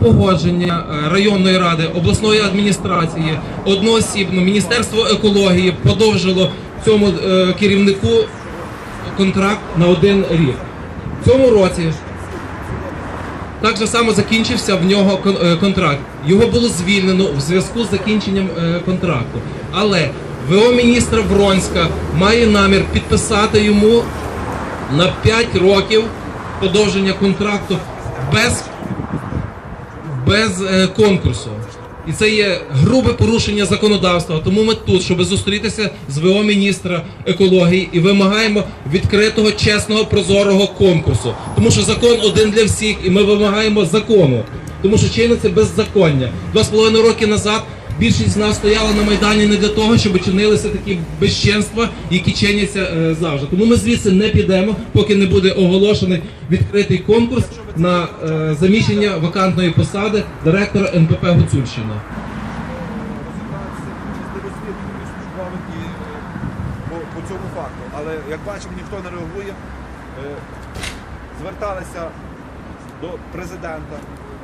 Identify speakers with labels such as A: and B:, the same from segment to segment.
A: погодження е, районної ради, обласної адміністрації, одноосібно Міністерство екології подовжило цьому е, керівнику контракт на один рік. В цьому році так же само закінчився в нього е, контракт. Його було звільнено в зв'язку з закінченням контракту. Але ВО міністра Вронська має намір підписати йому на 5 років подовження контракту без, без е, конкурсу. І це є грубе порушення законодавства. Тому ми тут, щоб зустрітися з ВО міністра екології і вимагаємо відкритого, чесного, прозорого конкурсу. Тому що закон один для всіх, і ми вимагаємо закону. Тому що чиниться беззаконня. Два з половиною роки назад більшість з нас стояла на майдані не для того, щоб чинилися такі безчинства, які чиняться е, завжди. Тому ми звідси не підемо, поки не буде оголошений відкритий конкурс на е, заміщення вакантної посади директора НПП Гуцульщина.
B: Але як бачимо, ніхто не реагує. Е, Зверталися до президента,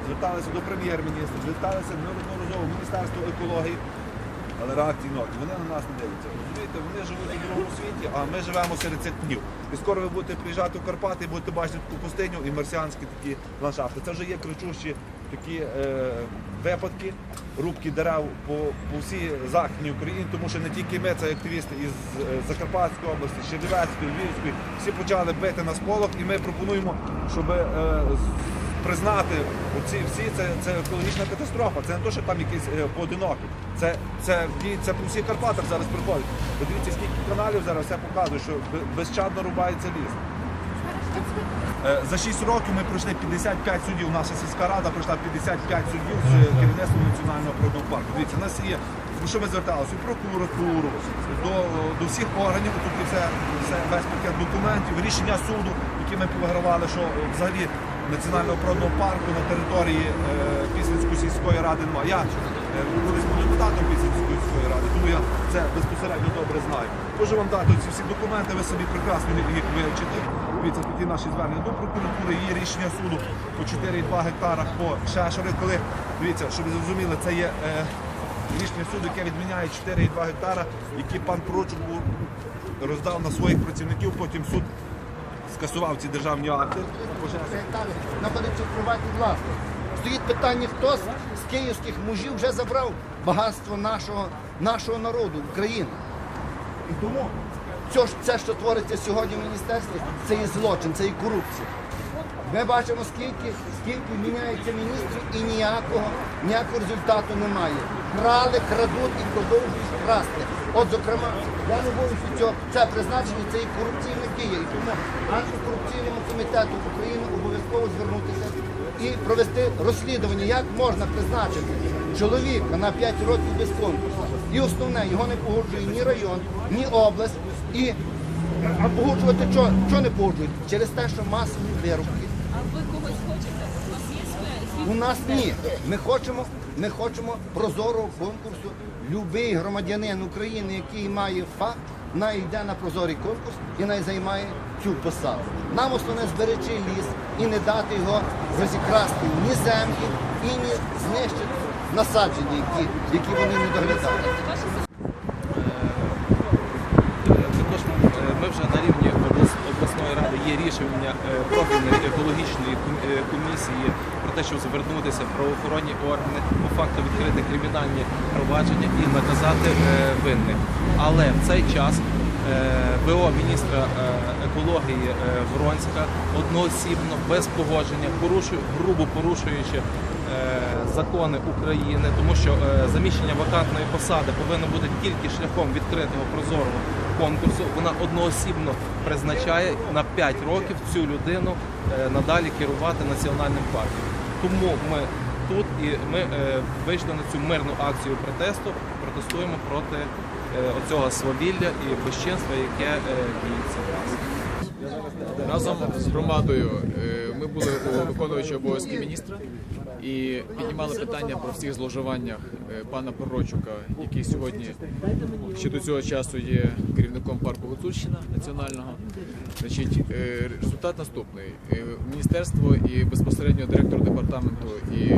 B: зверталися до прем'єр-міністра, зверталися неодноразово в Міністерство екології. Але реакції нуль. Вони на нас не дивляться. Розумієте, вони живуть у другому світі, а ми живемо серед цих днів. І скоро ви будете приїжджати в Карпати і будете бачити таку пустиню і марсіанські такі ландшафти. Це вже є кричущі такі е, випадки, рубки дерев по, по всій західній Україні, тому що не тільки ми, це активісти із е, Закарпатської області, Чернівецької, Львівської, всі почали бити на сполох, і ми пропонуємо, щоб е, признати оці всі це, це екологічна катастрофа. Це не те, що там якісь е, поодинокі. Це, це, це по всіх Карпатах зараз приходить. Подивіться, скільки каналів зараз все показує, що бе- безчадно рубається ліс. Е, За 6 років ми пройшли 55 суддів. Наша сільська рада пройшла 55 суддів з керівництвом національного природного парку. Дивіться, у нас є. Про що ми зверталися? У прокуратуру, до, до всіх органів. Тут є все, все весь пакет документів, рішення суду, які ми повигравали, що е, взагалі національного природного парку на території е, Пісницької сільської ради немає. Я е, колись був депутатом Пісницької сільської ради, тому я це безпосередньо добре знаю. Можу вам дати ці всі документи, ви собі прекрасно їх вивчите. Дивіться, є наші звернення до прокуратури, є рішення суду по 4,2 гектарах по Шешори, коли, дивіться, щоб ви зрозуміли, це є е, рішення суду, яке відміняє 4,2 гектара, які пан Прочук роздав на своїх працівників, потім суд скасував ці державні акти.
C: в приватній власності. Стоїть питання, хто з, київських мужів вже забрав багатство нашого, народу, України. І тому це, що твориться сьогодні в міністерстві, це є злочин, це є корупція. Ми бачимо, скільки, скільки міняється міністрів і ніякого, ніякого результату немає. Крали, крадуть і продовжують красти. От, зокрема, я не боюся цього, це призначення, це і корупційна дія. І тому антикорупційному комітету України обов'язково звернутися і провести розслідування, як можна призначити чоловіка на 5 років без конкурсу. І основне, його не погоджує ні район, ні область. І а погоджувати що, що не погоджують? Через те, що масові вирубки.
D: А ви когось хочете? У вас є своя
C: У нас ні. Ми хочемо, ми хочемо прозорого конкурсу. Любий громадянин України, який має факт, най йде на прозорий конкурс і най займає цю посаду. Нам основне зберегти ліс і не дати його розікрасти ні землі, і ні знищити насадження, які, які вони не доглядають.
E: Також е, ми вже на рівні обласної ради є рішення е, профільної екологічної е, комісії про те, щоб звернутися в правоохоронні органи по факту відкрити кримінальні провадження і наказати е, винних. Але в цей час е, ВО міністра е, екології е, Воронська одноосібно без погодження, порушує грубо порушуючи. е, Закони України, тому що е, заміщення вакантної посади повинно бути тільки шляхом відкритого прозорого конкурсу. Вона одноосібно призначає на 5 років цю людину надалі керувати національним парком. Тому ми тут і ми вийшли на цю мирну акцію протесту, протестуємо проти оцього свавілля і безчинства, яке діється в нас.
F: Разом з громадою е, ми були у виконуючі обов'язки міністра і піднімали питання про всіх зловживаннях е, пана Пророчука, який сьогодні ще до цього часу є керівником парку Гуцульщина національного. Значить, е, результат наступний: міністерство і безпосередньо директор департаменту і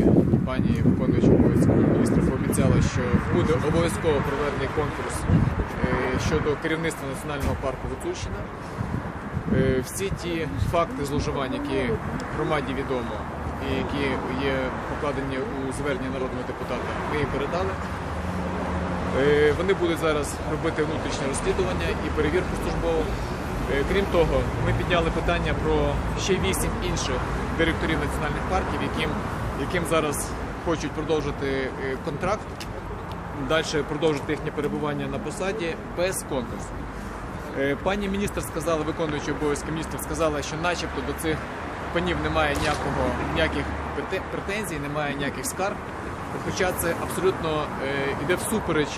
F: пані виконуюча обов'язки міністра пообіцяла, що буде обов'язково проведений конкурс щодо керівництва національного парку Гуцульщина. Е, Всі ті факти зловживань, які громаді відомо і які є покладені у зверненні народного депутата, ми їм передали. Е, Вони будуть зараз робити внутрішнє розслідування і перевірку службову. Е, Крім того, ми підняли питання про ще вісім інших директорів національних парків, яким, яким зараз хочуть продовжити контракт, далі продовжити їхнє перебування на посаді без конкурсу. Е, Пані міністр сказала, виконуючий обов'язки міністр сказала, що начебто до цих панів немає ніякого, ніяких претензій, немає ніяких скарг. Хоча це абсолютно е, йде всупереч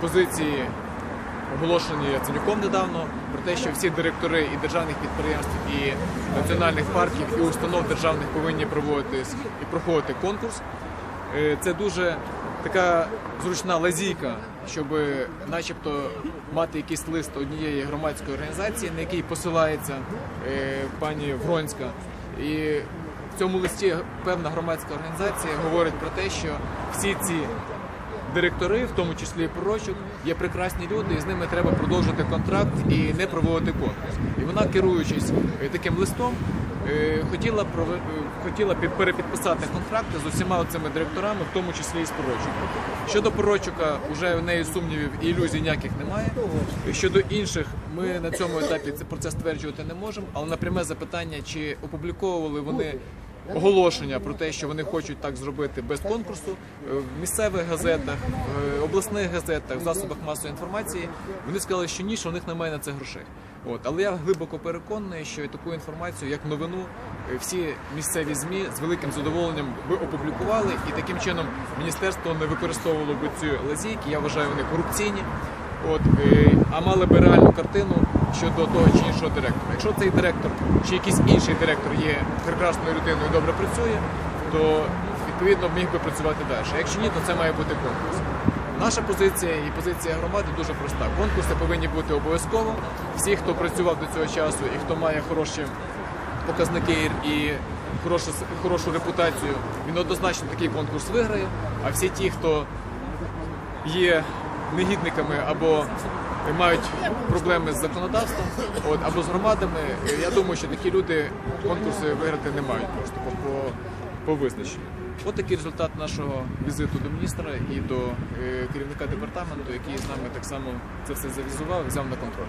F: позиції, оголошені Яценюком недавно, про те, що всі директори і державних підприємств, і національних парків, і установ державних повинні проводитись і проходити конкурс. Е, Це дуже така зручна лазійка, щоб начебто мати якийсь лист однієї громадської організації, на який посилається е, пані Вронська. І в цьому листі певна громадська організація говорить про те, що всі ці директори, в тому числі і пророчок, є прекрасні люди, і з ними треба продовжити контракт і не проводити конкурс. І вона, керуючись е, таким листом, хотіла прове- е, хотіла під- перепідписати контракти з усіма цими директорами, в тому числі і з пророчуком. Щодо пророчука, вже в неї сумнівів і ілюзій ніяких немає. Щодо інших, ми на цьому етапі про це стверджувати не можемо. Але на пряме запитання, чи опубліковували вони оголошення про те, що вони хочуть так зробити без конкурсу е, в місцевих газетах, в обласних газетах, в засобах масової інформації. Вони сказали, що ні, що в них немає на це грошей. От, але я глибоко переконаний, що таку інформацію, як новину, е, всі місцеві змі з великим задоволенням би опублікували, і таким чином міністерство не використовувало б ці лазійки. Я вважаю, вони корупційні. От е, а мали би реальну картину щодо того чи іншого директора. Якщо цей директор чи якийсь інший директор є прекрасною людиною і добре працює, то відповідно міг би працювати далі. Якщо ні, то це має бути конкурс. Наша позиція і позиція громади дуже проста. Конкурси повинні бути обов'язково. Всі, хто працював до цього часу і хто має хороші показники і хорошу, хорошу репутацію, він однозначно такий конкурс виграє. А всі ті, хто є негідниками або мають проблеми з законодавством, от, або з громадами, я думаю, що такі люди конкурси виграти не мають просто по, визначенню. От такий результат нашого візиту до міністра і до е, керівника департаменту, який з нами так само це все завізував взяв на контроль.